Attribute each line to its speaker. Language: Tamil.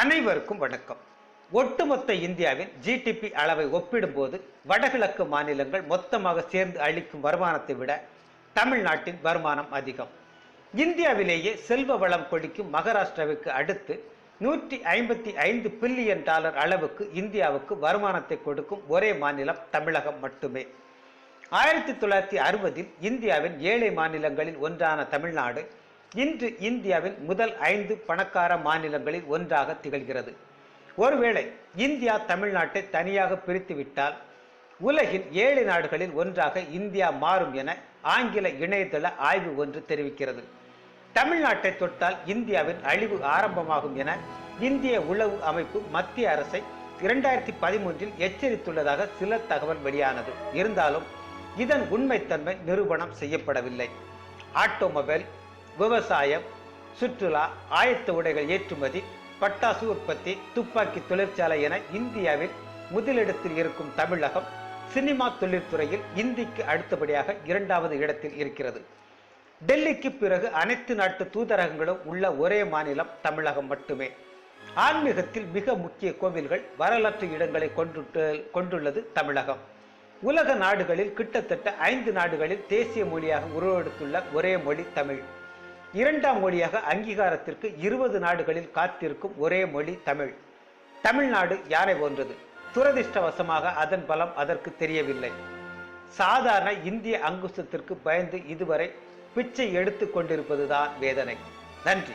Speaker 1: அனைவருக்கும் வணக்கம். ஒட்டுமொத்த இந்தியாவின் ஜிடிபி அளவை ஒப்பிடும்போது வடகிழக்கு மாநிலங்கள் மொத்தமாக சேர்ந்து அளிக்கும் வருமானத்தை விட தமிழ்நாட்டின் வருமானம் அதிகம். இந்தியாவிலேயே செல்வ வளம் கொடிக்கும் மகாராஷ்டிராவுக்கு அடுத்து நூற்றி ஐம்பத்தி ஐந்து பில்லியன் டாலர் அளவுக்கு இந்தியாவுக்கு வருமானத்தை கொடுக்கும் ஒரே மாநிலம் தமிழகம் மட்டுமே. ஆயிரத்தி தொள்ளாயிரத்தி அறுபதில் இந்தியாவின் ஏழை மாநிலங்களில் ஒன்றான தமிழ்நாடு இன்று இந்தியாவின் முதல் ஐந்து பணக்கார மாநிலங்களில் ஒன்றாக திகழ்கிறது. ஒருவேளை இந்தியா தமிழ்நாட்டை தனியாக பிரித்துவிட்டால் உலகின் ஏழு நாடுகளில் ஒன்றாக இந்தியா மாறும் என ஆங்கில இணையதள ஆய்வு ஒன்று தெரிவிக்கிறது. தமிழ்நாட்டை தொட்டால் இந்தியாவின் அழிவு ஆரம்பமாகும் என இந்திய உளவு அமைப்பு மத்திய அரசை இரண்டாயிரத்தி பதிமூன்றில் எச்சரித்துள்ளதாக சில தகவல் வெளியானது. இருந்தாலும் இதன் உண்மைத்தன்மை நிரூபணம் செய்யப்படவில்லை. ஆட்டோமொபைல் விவசாயம் சுற்றுலா ஆயத்த உடைகள் ஏற்றுமதி பட்டாசு உற்பத்தி துப்பாக்கி தொழிற்சாலை என இந்தியாவில் முதலிடத்தில் இருக்கும் தமிழகம் சினிமா தொழில்துறையில் இந்திக்கு அடுத்தபடியாக இரண்டாவது இடத்தில் இருக்கிறது. டெல்லிக்கு பிறகு அனைத்து நாட்டு தூதரகங்களும் உள்ள ஒரே மாநிலம் தமிழகம் மட்டுமே. ஆன்மீகத்தில் மிக முக்கிய கோவில்கள் வரலாற்று இடங்களை கொண்டு கொண்டுள்ளது தமிழகம். உலக நாடுகளில் கிட்டத்தட்ட ஐந்து நாடுகளில் தேசிய மொழியாக உருவெடுத்துள்ள ஒரே மொழி தமிழ். இரண்டாம் மொழியாக அங்கீகாரத்திற்கு இருபது நாடுகளில் காத்திருக்கும் ஒரே மொழி தமிழ். தமிழ்நாடு யானை போன்றது? துரதிர்ஷ்டவசமாக அதன் பலம் அதற்கு தெரியவில்லை. சாதாரண இந்திய அங்குசத்திற்கு பயந்து இதுவரை பிச்சை எடுத்து கொண்டிருப்பதுதான் வேதனை. நன்றி.